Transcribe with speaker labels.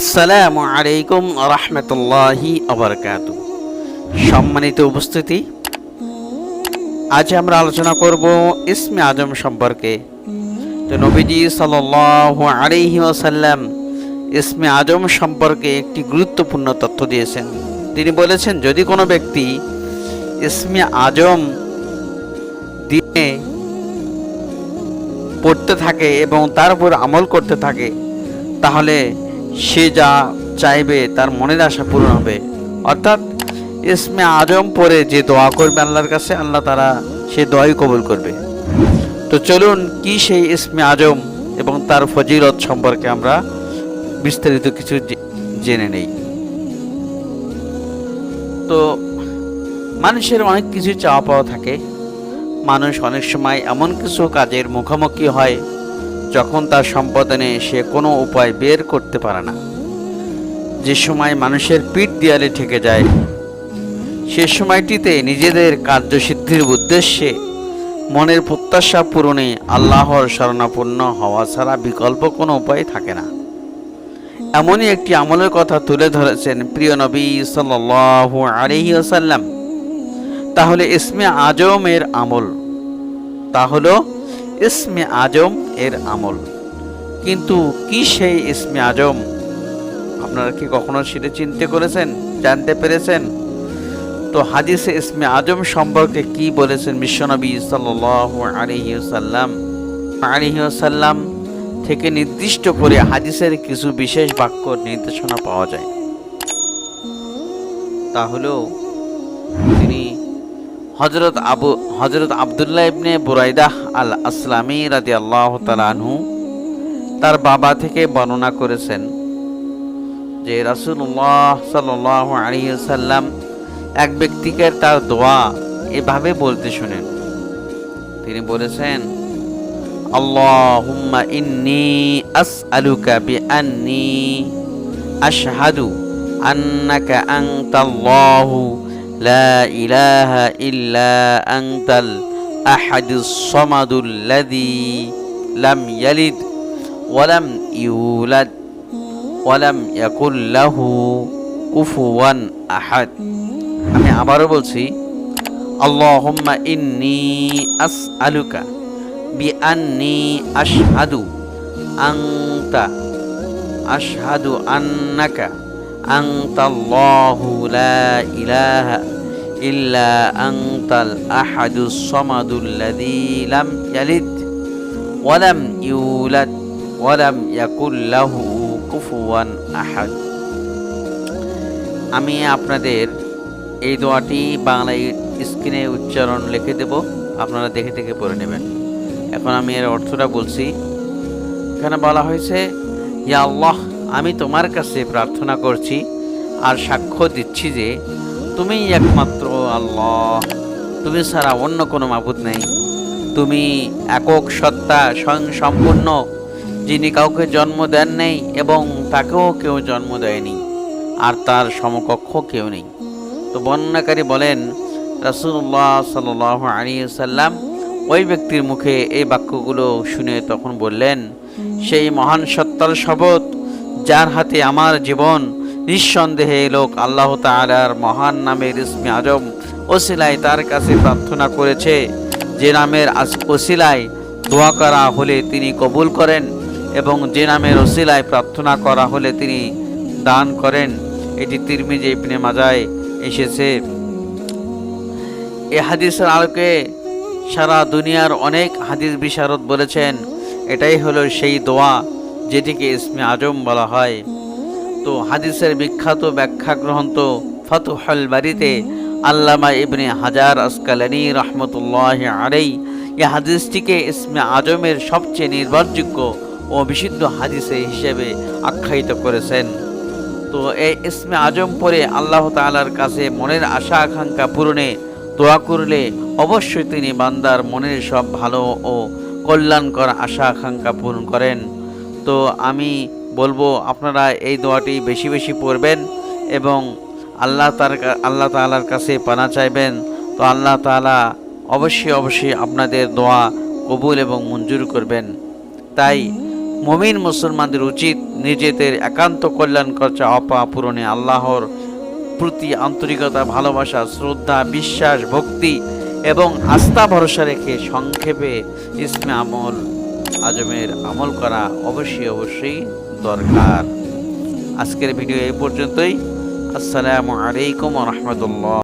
Speaker 1: আসসালামু আলাইকুম রহমতুল্লাহি আবরকাত সম্মানিত উপস্থিতি, আজ আমরা আলোচনা করব ইসমে আজম সম্পর্কে। তো নবীজি সাল্লাল্লাহু আলাইহি ওয়াসাল্লাম ইসমে আজম সম্পর্কে একটি গুরুত্বপূর্ণ তথ্য দিয়েছেন। তিনি বলেছেন, যদি কোনো ব্যক্তি ইসমে আজম দিয়ে পড়তে থাকে এবং তার উপর আমল করতে থাকে, তাহলে সে যা চাইবে তার মনের আশা পূরণ হবে। অর্থাৎ ইসমে আজম পরে যে দোয়া করবে আল্লাহর কাছে, আল্লাহ তারা সে দোয়াই কবুল করবে। তো চলুন কি সেই ইসমে আজম এবং তার ফজিলত সম্পর্কে আমরা বিস্তারিত কিছু জেনে নেই। তো মানুষের অনেক কিছু চাওয়া পাওয়া থাকে। মানুষ অনেক সময় এমন কিছু কাজের মুখোমুখি হয় যখন তার সম্পাদনে সে কোনো উপায় বের করতে পারে না। যে সময় মানুষের পিঠ দেয়ালে ঠেকে যায়, সে সময়টিতে নিজেদের কার্যসিদ্ধির উদ্দেশ্যে মনের প্রত্যাশা পূরণে আল্লাহর শরণাপন্ন হওয়া ছাড়া বিকল্প কোনো উপায় থাকে না। এমনই একটি আমলের কথা তুলে ধরেছেন প্রিয় নবী সাল্লাল্লাহু আলাইহি ওয়াসাল্লাম। তাহলে ইসমে আজমের আমল, তা হলো ইসমে আজম এর আমল। কিন্তু কি সেই ইসমে আজম? আপনারা কি কখনো সেটা চিনতে করেছেন, জানতে পেরেছেন? তো হাদিসে ইসমে আজম সম্পর্কে কি বলেছেন বিশ্বনবী ওয়াসাল্লাম? আলাইহি ওয়াসাল্লাম থেকে নির্দিষ্ট করে হাদিসের কিছু বিশেষ বাক্য নির্দেশনা পাওয়া যায়। তাহলেও তিনি হজরত আবু হজরত আবদুল্লাহ ইবনে বুরাইদাহ আল আসলামী রাদি আল্লাহ আনহু তার বাবা থেকে বর্ণনা করেছেন যে রাসুল্লাহ সাল্লাহ আলিয়াল্লাম এক ব্যক্তিকে তার দোয়া এভাবে বলতে শুনেন। তিনি বলেছেন, আল্লাহুম্মা ইন্নি আসআলুকা বিআন্নি আশহাদু আন্নাকা আনতাল্লাহু لا إله إلا أنت الأحد الصمد الذي لم يلد ولم يولد ولم يكن له كفوا أحد আমি আবারও বলছি আল্লাহুম্মা ইন্নি আসআলুকা বিআন্নি আশহাদু আনতা আশহাদু আন্নাকা أنت الله لا إله إلا أنت الأحد الصمد الذي لم يلد ولم يولد ولم يكن له كفوا أحد আমি আপনাদের এই দোয়াটি বাংলায় স্ক্রিনে উচ্চারণ লিখে দেব আপনারা দেখে দেখে পড়ে নেবেন এখন আমি এর অর্থটা বলছি এখানে বলা হয়েছে ইয়া আল্লাহ আমি তোমার কাছে প্রার্থনা করছি আর সাক্ষ্য দিচ্ছি যে তুমি একমাত্র আল্লাহ। তুমি ছাড়া অন্য কোনো মাবুদ নেই। তুমি একক সত্তা স্বয়ং সম্পূর্ণ যিনি কাউকে জন্ম দেন নেই এবং তাকেও কেউ জন্ম দেয়নি, আর তার সমকক্ষ কেউ নেই। তো বর্ণনাকারী বলেন রাসুল্লাহ সাল আলী সাল্লাম ওই ব্যক্তির মুখে এই বাক্যগুলো শুনে তখন বললেন, সেই মহান সত্তার শপথ যার হাতে আমার জীবন, নিঃসন্দেহে লোক আল্লাহ তালার মহান নামের ইসমি আজম ওসিলায় তার কাছে প্রার্থনা করেছে, যে নামের ওসিলায় দোয়া করা হলে তিনি কবুল করেন এবং যে নামের ওসিলায় প্রার্থনা করা হলে তিনি দান করেন। এটি তিরমিজি ইবনে মাজায় এসেছে। এ হাদিসের আলোকে সারা দুনিয়ার অনেক হাদিস বিশারদ বলেছেন, এটাই হলো সেই দোয়া যেটিকে ইসমে আজম বলা হয়। তো হাদিসের বিখ্যাত ব্যাখ্যা গ্রন্থ ফতুহল বাড়িতে আল্লামা ইবনে হাজার আসকালানি রহমতুল্লাহ আরেই এই হাদিসটিকে ইসমে আজমের সবচেয়ে নির্ভরযোগ্য ও বিশুদ্ধ হাদিসে হিসেবে আখ্যায়িত করেছেন। তো এই ইসমে আজম পরে আল্লাহ তাআলার কাছে মনের আশা আকাঙ্ক্ষা পূরণে দোয়া করলে অবশ্যই তিনি বান্দার মনের সব ভালো ও কল্যাণকর আশা আকাঙ্ক্ষা পূরণ করেন। তো আমি বলব আপনারা এই দোয়াটি বেশি বেশি পড়বেন এবং আল্লাহ তার আল্লাহ তাআলার কাছে পানা চাইবেন। তো আল্লাহ তাআলা অবশ্যই অবশ্যই আপনাদের দোয়া কবুল এবং মঞ্জুর করবেন। তাই মমিন মুসলমানদের উচিত নিজেদের একান্ত কল্যাণকর চাওয়া পূরণে আল্লাহর প্রতি আন্তরিকতা, ভালোবাসা, শ্রদ্ধা, বিশ্বাস, ভক্তি এবং আস্থা ভরসা রেখে সংক্ষেপে ইসমে আমল আজমের আমল করা অবশ্যই অবশ্যই দরকার। আজকের ভিডিও এই পর্যন্তই। আসসালামু আলাইকুম রহমতুল্লাহ।